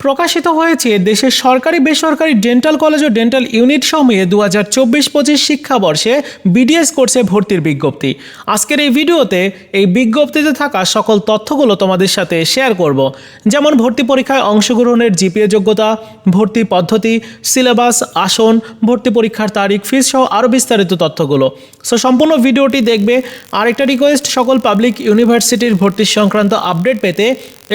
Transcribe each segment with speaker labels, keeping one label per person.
Speaker 1: প্রকাশিত হয়েছে দেশের সরকারি, বেসরকারি ডেন্টাল কলেজ ও ডেন্টাল ইউনিট সমূহে দু হাজার চব্বিশ পঁচিশ শিক্ষাবর্ষে বিডিএস কোর্সে ভর্তির বিজ্ঞপ্তি। আজকের এই ভিডিওতে এই বিজ্ঞপ্তিতে থাকা সকল তথ্যগুলো তোমাদের সাথে শেয়ার করব। যেমন ভর্তি পরীক্ষায় অংশগ্রহণের জিপিএ যোগ্যতা, ভর্তি পদ্ধতি সিলেবাস আসন, ভর্তি পরীক্ষার তারিখ ফিস সহ আরও বিস্তারিত তথ্যগুলো। সো সম্পূর্ণ ভিডিওটি দেখবে। আরেকটা রিকোয়েস্ট সকল পাবলিক ইউনিভার্সিটির ভর্তি সংক্রান্ত আপডেট পেতে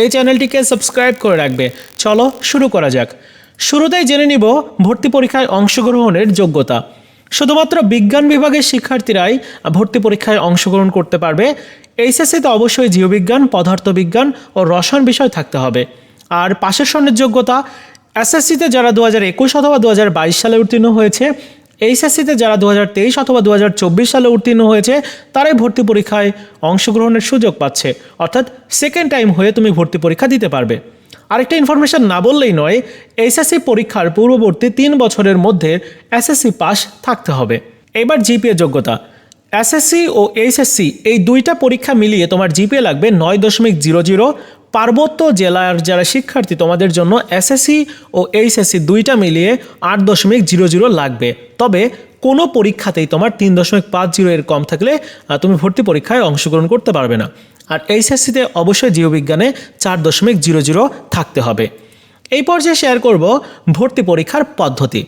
Speaker 1: এই চ্যানেলটিকে সাবস্ক্রাইব করে রাখবে। চলো শুরু করা যাক। শুরুতেই জেনে নিব ভর্তি পরীক্ষায় অংশগ্রহণের যোগ্যতা। শুধুমাত্র বিজ্ঞান বিভাগের শিক্ষার্থীরাই ভর্তি পরীক্ষায় অংশগ্রহণ করতে পারবে। এইচএসসিতে অবশ্যই জীববিজ্ঞান, পদার্থবিজ্ঞান ও রসায়ন বিষয় থাকতে হবে। আর পাশের স্বর্ণের যোগ্যতা এসএসসিতে যারা দু হাজার একুশ অথবা দু হাজার বাইশ সালে উত্তীর্ণ হয়েছে এইচএসসিতে যারা দু হাজার তেইশ অথবা দু হাজার চব্বিশ সালে উত্তীর্ণ হয়েছে, তারাই ভর্তি পরীক্ষায় অংশগ্রহণের সুযোগ পাচ্ছে। অর্থাৎ সেকেন্ড টাইম হয়ে তুমি ভর্তি পরীক্ষা দিতে পারবে। আরেকটা ইনফরমেশন না বললেই নয় এইচএসসি পরীক্ষার পূর্ববর্তী তিন বছরের মধ্যে এসএসসি পাস থাকতে হবে। এবার জিপিএ যোগ্যতা। এসএসসি ও এইচএসসি এই দুইটা পরীক্ষা মিলিয়ে তোমার জিপিএ লাগবে নয় দশমিক জিরো জিরো। পার্বত্য জেলার যারা শিক্ষার্থী, তোমাদের জন্য এসএসসি ও এইচএসসি দুইটা মিলিয়ে আট দশমিক জিরো জিরো লাগবে। তবে কোনো পরীক্ষাতেই তোমার তিন দশমিক পাঁচ জিরো এর কম থাকলে তুমি ভর্তি পরীক্ষায় অংশগ্রহণ করতে পারবে না। আর এইচএসসিতে অবশ্যই জীববিজ্ঞানে চার দশমিক জিরো জিরো থাকতে হবে। এই পর্যায়ে শেয়ার করব ভর্তি পরীক্ষার পদ্ধতি।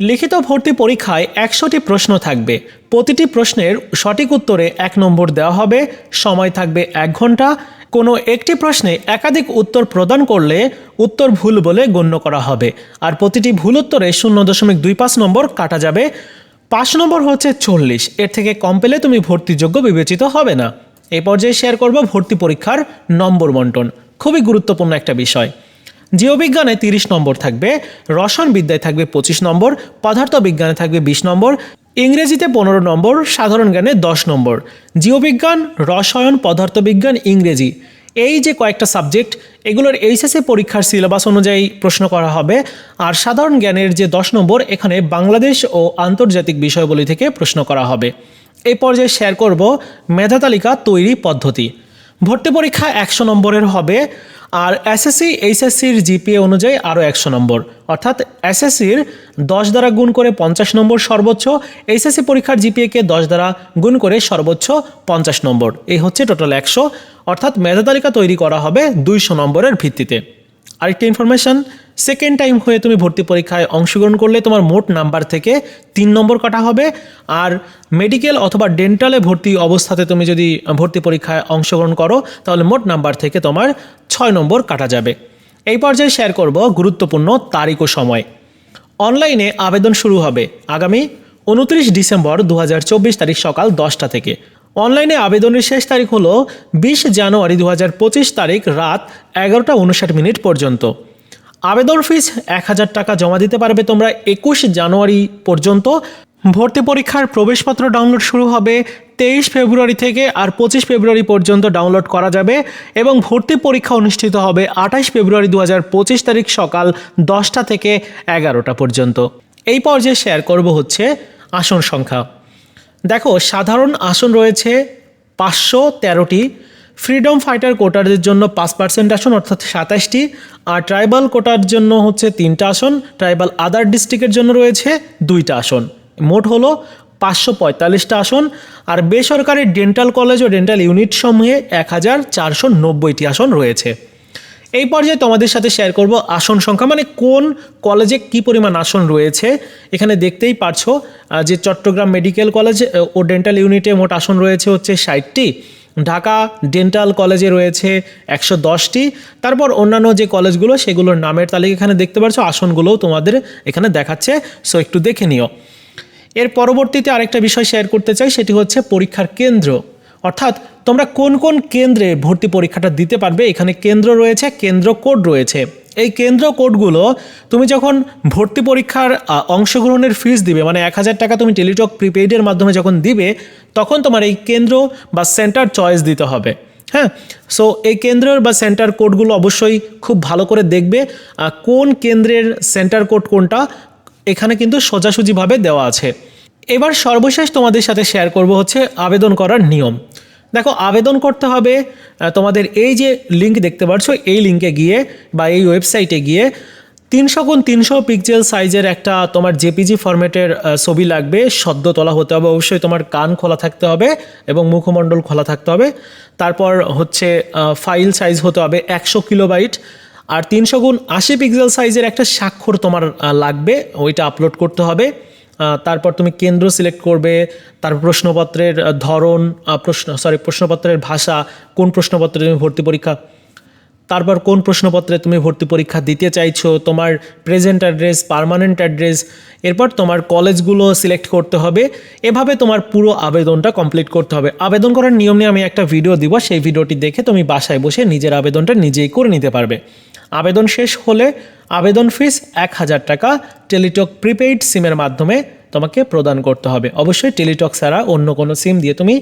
Speaker 1: লিখিত ভর্তি পরীক্ষায় একশোটি প্রশ্ন থাকবে। প্রতিটি প্রশ্নের সঠিক উত্তরে এক নম্বর দেওয়া হবে। সময় থাকবে এক ঘণ্টা। কোনো একটি প্রশ্নে একাধিক উত্তর প্রদান করলে উত্তর ভুল বলে গণ্য করা হবে। আর প্রতিটি ভুল উত্তরে শূন্য দশমিক দুই পাঁচ নম্বর কাটা যাবে। পাঁচ নম্বর হচ্ছে চল্লিশ। এর থেকে কম পেলে তুমি ভর্তিযোগ্য বিবেচিত হবে না। এই পর্যায়ে শেয়ার করব ভর্তি পরীক্ষার নম্বর বন্টন। খুবই গুরুত্বপূর্ণ একটা বিষয়। জীববিজ্ঞানে তিরিশ নম্বর থাকবে, রসায়ন বিদ্যায় থাকবে পঁচিশ নম্বর পদার্থ বিজ্ঞানে থাকবে বিশ নম্বর ইংরেজিতে পনেরো নম্বর, সাধারণ জ্ঞানে দশ নম্বর। জীববিজ্ঞান, রসায়ন, পদার্থবিজ্ঞান, ইংরেজি। এই যে কয়েকটা সাবজেক্ট, এগুলোর এইচএসসি পরীক্ষার সিলেবাস অনুযায়ী প্রশ্ন করা হবে। আর সাধারণ জ্ঞানের যে দশ নম্বর, এখানে বাংলাদেশ ও আন্তর্জাতিক বিষয়বলী থেকে প্রশ্ন করা হবে। এই পর্যায়ে শেয়ার করব মেধা তালিকা তৈরি পদ্ধতি। ভর্তি পরীক্ষা একশো নম্বরের হবে, আর এসএসসি এইচএসসির জিপিএ অনুযায়ী আরও একশো নম্বর। অর্থাৎ এসএসসির দশ দ্বারা গুণ করে পঞ্চাশ নম্বর সর্বোচ্চ এইচএসসি পরীক্ষার জিপিএকে দশ দ্বারা গুণ করে সর্বোচ্চ পঞ্চাশ নম্বর। এই হচ্ছে টোটাল একশো। অর্থাৎ মেধা তালিকা তৈরি করা হবে দুইশো নম্বরের ভিত্তিতে। আরেকটা ইনফরমেশন সেকেন্ড টাইম হয়ে তুমি ভর্তি পরীক্ষায় অংশগ্রহণ করলে তোমার মোট নাম্বার থেকে তিন নম্বর কাটা হবে। আর মেডিকেল অথবা ডেন্টালে ভর্তি অবস্থাতে তুমি যদি ভর্তি পরীক্ষায় অংশগ্রহণ করো, তাহলে মোট নাম্বার থেকে তোমার ছয় নম্বর কাটা যাবে। এই পর্যায়ে শেয়ার করব গুরুত্বপূর্ণ তারিখ ও সময়। অনলাইনে আবেদন শুরু হবে আগামী উনত্রিশ ডিসেম্বর দু হাজার চব্বিশ তারিখ সকাল দশটা থেকে। অনলাইনে আবেদনের শেষ তারিখ হলো বিশ জানুয়ারি দু হাজার পঁচিশ তারিখ রাত এগারোটা উনষাট মিনিট পর্যন্ত। আবেদন ফিস এক হাজার টাকা জমা দিতে পারবে তোমরা একুশ জানুয়ারি পর্যন্ত। ভর্তি পরীক্ষার প্রবেশপত্র ডাউনলোড শুরু হবে তেইশ ফেব্রুয়ারি থেকে আর পঁচিশ ফেব্রুয়ারি পর্যন্ত ডাউনলোড করা যাবে এবং ভর্তি পরীক্ষা অনুষ্ঠিত হবে আঠাশ ফেব্রুয়ারি দু হাজার পঁচিশ তারিখ সকাল দশটা থেকে এগারোটা পর্যন্ত। এই পর্যায়ে শেয়ার করব হচ্ছে আসন সংখ্যা। দেখো, সাধারণ আসন রয়েছে পাঁচশো তেরোটি ফ্রিডম ফাইটার কোটারদের জন্য পাঁচ পার্সেন্ট আসন, অর্থাৎ সাতাশটি আর ট্রাইবাল কোটার জন্য হচ্ছে তিনটা আসন ট্রাইবাল আদার ডিস্ট্রিক্টের জন্য রয়েছে দুইটা আসন। মোট হলো পাঁচশো পঁয়তাল্লিশটা আসন আর বেসরকারি ডেন্টাল কলেজ ও ডেন্টাল ইউনিট সমূহে এক হাজার চারশো নব্বইটি আসন রয়েছে। এই পর্যায়ে তোমাদের সাথে শেয়ার করব আসন সংখ্যা মানে কোন কলেজে কি পরিমাণ আসন রয়েছে। এখানে দেখতেই পারছ যে চট্টগ্রাম মেডিকেল কলেজ ও ডেন্টাল ইউনিটে মোট আসন রয়েছে হচ্ছে ষাটটি। ঢাকা ডেন্টাল কলেজে রয়েছে একশো দশটি। তারপর অন্যান্য যে কলেজগুলো, সেগুলোর নামের তালিকা এখানে দেখতে পাচ্ছ আসনগুলোও তোমাদের এখানে দেখাচ্ছে। সো একটু দেখে নিও। এর পরবর্তীতে আরেকটা বিষয় শেয়ার করতে চাই, সেটি হচ্ছে পরীক্ষার কেন্দ্র। অর্থাৎ তোমরা কোন কোন কেন্দ্রে ভর্তি পরীক্ষাটা দিতে পারবে? এখানে কেন্দ্র রয়েছে, কেন্দ্র কোড রয়েছে। এই কেন্দ্র কোডগুলো তুমি যখন ভর্তি পরীক্ষার অংশগ্রহণের ফিস দিবে মানে এক হাজার টাকা তুমি টেলিটক প্রিপেইডের মাধ্যমে যখন দিবে, তখন তোমার এই কেন্দ্র বা সেন্টার চয়েস দিতে হবে। হ্যাঁ? সো এই কেন্দ্রের বা সেন্টার কোডগুলো অবশ্যই খুব ভালো করে দেখবে কোন কেন্দ্রের সেন্টার কোড কোনটা এখানে কিন্তু সোজাসুজিভাবে দেওয়া আছে। এবার সর্বশেষ তোমাদের সাথে শেয়ার করব হচ্ছে আবেদন করার নিয়ম। দেখো, আবেদন করতে হবে তোমাদের এই যে লিঙ্ক দেখতে পাচ্ছ এই লিঙ্কে গিয়ে বা এই ওয়েবসাইটে গিয়ে তিনশো গুণ তিনশো পিক্সেল সাইজের একটা তোমার জেপিজি ফরম্যাটের ছবি লাগবে। সদ্য তোলা হতে হবে, অবশ্যই তোমার কান খোলা থাকতে হবে এবং মুখমণ্ডল খোলা থাকতে হবে। তারপর হচ্ছে ফাইল সাইজ হতে হবে একশো কিলোবাইট আর তিনশো গুণ আশি পিক্সেল সাইজের একটা স্বাক্ষর তোমার লাগবে, ওইটা আপলোড করতে হবে। তারপর তুমি কেন্দ্র সিলেক্ট করবে, তার প্রশ্নপত্রের ধরন প্রশ্ন সরি প্রশ্নপত্রের ভাষা, কোন প্রশ্নপত্রে তুমি ভর্তি পরীক্ষা, তারপর কোন প্রশ্নপত্রে তুমি ভর্তি পরীক্ষা দিতে চাইছো, তোমার প্রেজেন্ট অ্যাড্রেস পার্মানেন্ট অ্যাড্রেস এরপর তোমার কলেজগুলো সিলেক্ট করতে হবে। এভাবে তোমার পুরো আবেদনটা কমপ্লিট করতে হবে। আবেদন করার নিয়ম নিয়ে আমি একটা ভিডিও দিব, সেই ভিডিওটি দেখে তুমি বাসায় বসে নিজের আবেদনটা নিজেই করে নিতে পারবে। আবেদন শেষ হলে আবেদন ফিস এক হাজার টাকা টেলিটক প্রিপেইড সিমের মাধ্যমে তোমাকে প্রদান করতে হবে। অবশ্যই টেলিটক ছাড়া অন্য কোনো সিম দিয়ে তুমি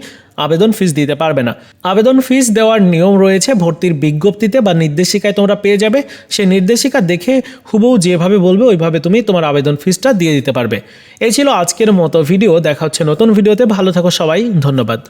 Speaker 1: আবেদন ফিস দিতে পারবে না। আবেদন ফিস দেওয়ার নিয়ম রয়েছে, ভর্তির বিজ্ঞপ্তিতে বা নির্দেশিকায় তোমরা পেয়ে যাবে। সেই নির্দেশিকা দেখে হুবহু যেভাবে বলবে, ওইভাবে তুমি তোমার আবেদন ফিসটা দিয়ে দিতে পারবে। এই ছিল আজকের মতো ভিডিও, দেখা হচ্ছে নতুন ভিডিওতে। ভালো থাকো সবাই, ধন্যবাদ।